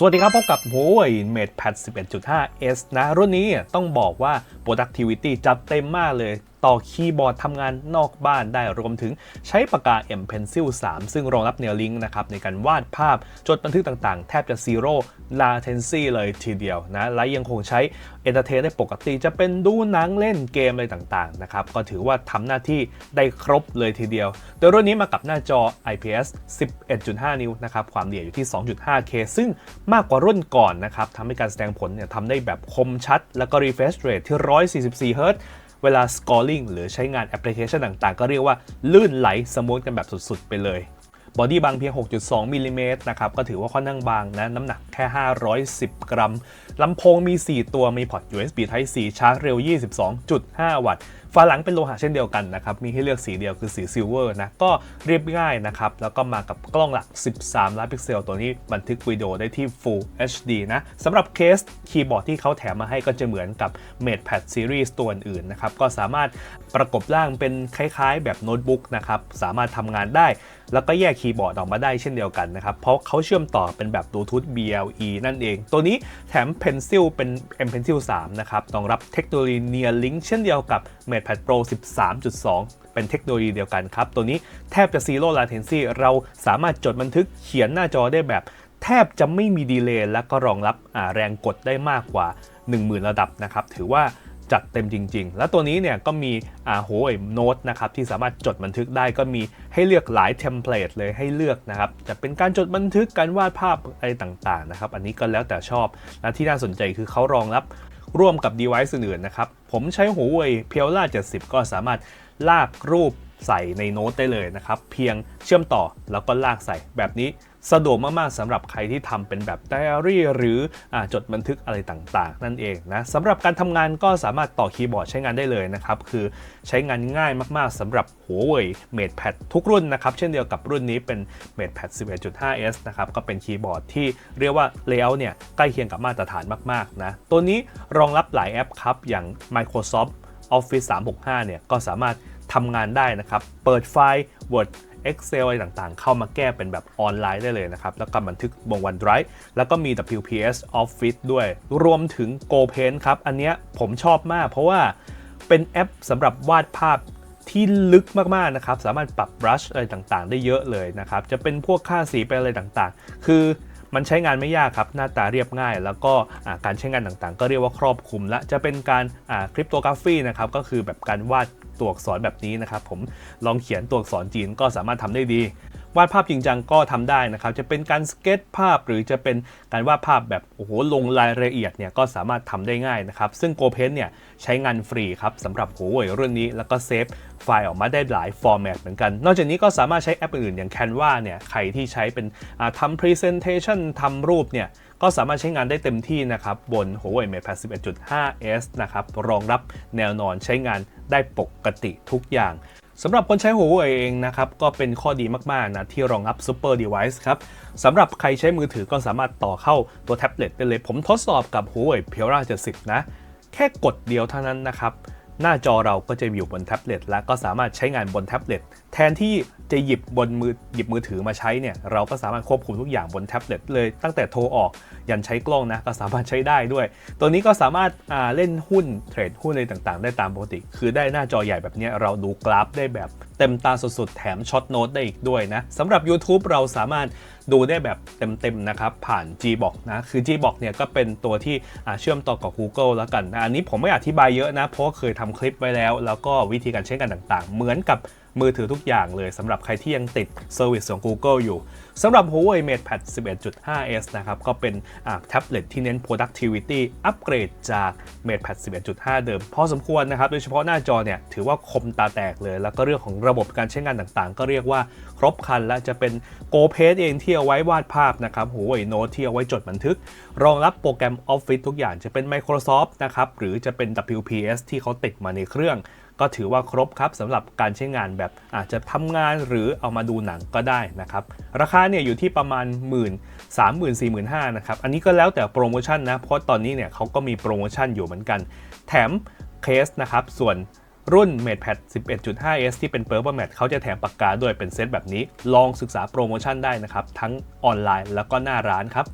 สวัสดีครับ พบกับ Huawei MatePad 11.5s นะ รุ่นนี้ต้องบอกว่า productivity จัดเต็มมากเลย ต่อคีย์บอร์ดทำงานนอกบ้านได้รวมถึงใช้ปากกา M Pencil 3 ซึ่งรองรับแนวลิงก์นะครับในการวาดภาพจดบันทึกต่างๆ แทบจะ zero latency เลยทีเดียวนะและยังคงใช้ entertain ได้ปกติจะเป็นดูหนังเล่นเกมอะไรต่างๆนะครับก็ถือว่าทำหน้าที่ได้ครบเลยทีเดียว โดยรุ่นนี้มากับหน้าจอ IPS 11.5 นิ้วนะครับความละเอียดอยู่ที่ 2.5K ซึ่งมากกว่ารุ่นก่อนนะครับทำให้การแสดงผลเนี่ยทำได้แบบคมชัด แล้วก็ refresh rate ที่ 144 Hz เวลา scoring หรือใช้งานแอปพลิเคชันต่างๆ ก็เรียกว่าลื่นไหลสมูทกันแบบสุดๆ ไปเลย บอดี้บางเพียง 6.2มิลลิเมตรนะครับ ก็ถือว่าค่อนข้างบางนะ น้ำหนักแค่ 510 กรัม ลำโพงมี 4 ตัว มีพอร์ต USB Type C ชาร์จเร็ว 22.5 วัตต์ฝาหลังเป็นโลหะเช่นเดียวกันนะครับ มีให้เลือกสีเดียวคือสีซิลเวอร์นะ ก็เรียบง่ายนะครับ แล้วก็มากับกล้องหลัก 13 ล้านพิกเซล ตัวนี้บันทึกวิดีโอได้ที่ Full HD นะสำหรับเคสคีย์บอร์ดที่เขาแถมมาให้ก็จะเหมือนกับ MatePad Series ตัวอื่นนะครับ ก็สามารถประกบร่างเป็นคล้ายๆ แบบโน้ตบุ๊กนะครับ สามารถทำงานได้ แล้วก็แยกคีย์บอร์ดออกมาได้เช่นเดียวกันนะครับ เพราะเขาเชื่อมต่อเป็นแบบ Bluetooth BLE นั่นเอง ตัวนี้แถม Pencil เป็น M Pencil 3 นะครับรองรับเทคโนโลยี Near Link เช่นเดียวกับ MatePad Pro 13.2 เป็นเทคโนโลยีเดียวกันครับ ตัวนี้แทบจะ Zero Latency เราสามารถจดบันทึกเขียนหน้าจอได้แบบ แทบจะไม่มีดีเลย์และก็รองรับแรงกดได้มากกว่า 10,000 ระดับนะครับถือว่า จัดเต็มจริง ๆ แล้วตัวนี้เนี่ยก็มีอ่าโหยโน้ตนะครับที่สามารถจดบันทึกได้ก็มีให้เลือกหลายเทมเพลตเลยให้เลือกนะครับจะเป็นการจดบันทึกการวาดภาพอะไรต่างๆนะครับอันนี้ก็แล้วแต่ชอบและที่น่าสนใจคือเขารองรับร่วมกับ device อื่นๆนะครับ ผมใช้ Huawei p i o l a 70 ก็สามารถลากรูปใส่ในโน้ตได้เลยนะครับ เพียงเชื่อมต่อแล้วก็ลากใส่แบบนี้ สะดวกมากๆสำหรับใครที่ทำเป็นแบบไดอารี่หรืออจดบันทึกอะไรต่างๆ นั่นเองนะสำหรับการทำงานก็สามารถต่อคีย์บอร์ดใช้งานได้เลยนะครับคือใช้งานง่ายมากๆสำหรับ Huawei MatePad ทุกรุ่นนะครับเช่นเดียวกับรุ่นนี้เป็น MatePad 11.5s นะครับก็เป็นคีย์บอร์ดที่เรียกว่า layout เนี่ยใกล้เคียงกับมาตรฐานมากๆนะตัวนี้รองรับหลายแอปครับอย่าง Microsoft Office 365 เนี่ยก็สามารถทำงานได้นะครับ เปิดไฟล์ Word Excel อะไรต่างๆ เข้ามาแก้เป็นแบบออนไลน์ได้เลยนะครับ แล้วก็บันทึกบน OneDrive แล้วก็มี WPS Office ด้วย รวมถึง GoPaint ครับ อันเนี้ยผมชอบมาก เพราะว่าเป็นแอปสำหรับวาดภาพที่ลึกมากๆนะครับ สามารถปรับบรัชอะไรต่างๆ ได้เยอะเลยนะครับ จะเป็นพวกค่าสีไปอะไรต่างๆ คือมันใช้งานไม่ยากครับ หน้าตาเรียบง่าย แล้วก็การใช้งานต่างๆ ก็เรียกว่าครอบคลุมและจะเป็นการคริปโตกราฟีนะครับ ก็คือแบบการวาด ตัวอักษรแบบนี้นะครับผมลองเขียนตัวอักษรจีนก็สามารถทำได้ดี วาดภาพจริงจังก็ทำได้นะครับ จะเป็นการสเก็ตภาพหรือจะเป็นการวาดภาพแบบโอ้โหลงรายละเอียดเนี่ยก็สามารถทำได้ง่ายนะครับ ซึ่ง GoPaint เนี่ยใช้งานฟรีครับสำหรับ Huawei รุ่นนี้แล้วก็เซฟไฟล์ออกมาได้หลายฟอร์แมตเหมือนกัน นอกจากนี้ก็สามารถใช้แอปอื่นอย่าง Canva เนี่ยใครที่ใช้เป็นทำ Presentation ทำรูปเนี่ยก็สามารถใช้งานได้เต็มที่นะครับ บน Huawei MatePad 11.5s นะครับ รองรับแนวนอนใช้งานได้ปกติทุกอย่าง สำหรับคนใช้ Huawei เองนะครับ ก็เป็นข้อดีมาก ๆ นะ ที่รองรับ Super Device ครับสำหรับใครใช้มือถือก็สามารถต่อเข้าตัวแท็บเล็ตได้เลย ผมทดสอบกับ Huawei p i o r a 70 นะ แค่กดเดียวเท่านั้นนะครับ หน้าจอเราก็จะอยู่บนแท็บเล็ตและก็สามารถใช้งานบนแท็บเล็ตแทนที่จะหยิบบนมือหยิบมือถือมาใช้เนี่ยเราก็สามารถควบคุมทุกอย่างบนแท็บเล็ตเลยตั้งแต่โทรออก ยันใช้กล้องนะก็สามารถใช้ได้ด้วย ตัวนี้ก็สามารถเล่นหุ้นเทรดหุ้นอะไรต่างๆ ได้ตามปกติ คือได้หน้าจอใหญ่แบบนี้เราดูกราฟได้แบบเต็มตาสุดๆ แถมช็อตโน้ตได้อีกด้วยนะสำหรับ YouTube เราสามารถดูได้แบบเต็มๆนะครับ ผ่าน Gbox นะคือ Gbox เนี่ยก็เป็นตัวที่เชื่อมต่อกับ Google แล้วกันนะอันนี้ผมไม่อธิบายเยอะนะ เพราะเคยทำคลิปไว้แล้ว แล้วก็วิธีการใช้งานต่างๆ เหมือนกับ มือถือทุกอย่างเลยสำหรับใครที่ยังติดเซอร์วิสของ Google อยู่สำหรับ Huawei MatePad 11.5s นะครับก็เป็นแท็บเล็ตที่เน้น productivity อัปเกรดจาก MatePad 11.5 เดิม พอสมควรนะครับโดยเฉพาะหน้าจอเนี่ยถือว่าคมตาแตกเลย แล้วก็เรื่องของระบบการใช้งานต่างๆ ก็เรียกว่าครบครันและจะเป็น GoPaint เองที่เอาไว้วาดภาพนะครับ Huawei Note ที่เอาไว้จดบันทึก รองรับโปรแกรม Office ทุกอย่างจะเป็น Microsoft นะครับหรือจะเป็น WPS ที่เขาติดมาในเครื่อง ก็ถือว่าครบครับสำหรับการใช้งานแบบอาจจะทำงานหรือเอามาดูหนังก็ได้นะครับ ราคาเนี่ยอยู่ที่ประมาณ 1 3 0 0 0 0 4 5 0 0นะครับ อันนี้ก็แล้วแต่โปรโมชั่นนะ เพราะตอนนี้เนี่ยเขาก็มีโปรโมชั่นอยู่เหมือนกัน แถมเคสนะครับ ส่วนรุ่น MatePad 11.5s ที่เป็น Purple Matte เขาจะแถมปากกาด้วยเป็นเซตแบบนี้ ลองศึกษาโปรโมชั่นได้นะครับ ทั้งออนไลน์แล้วก็หน้าร้านครับ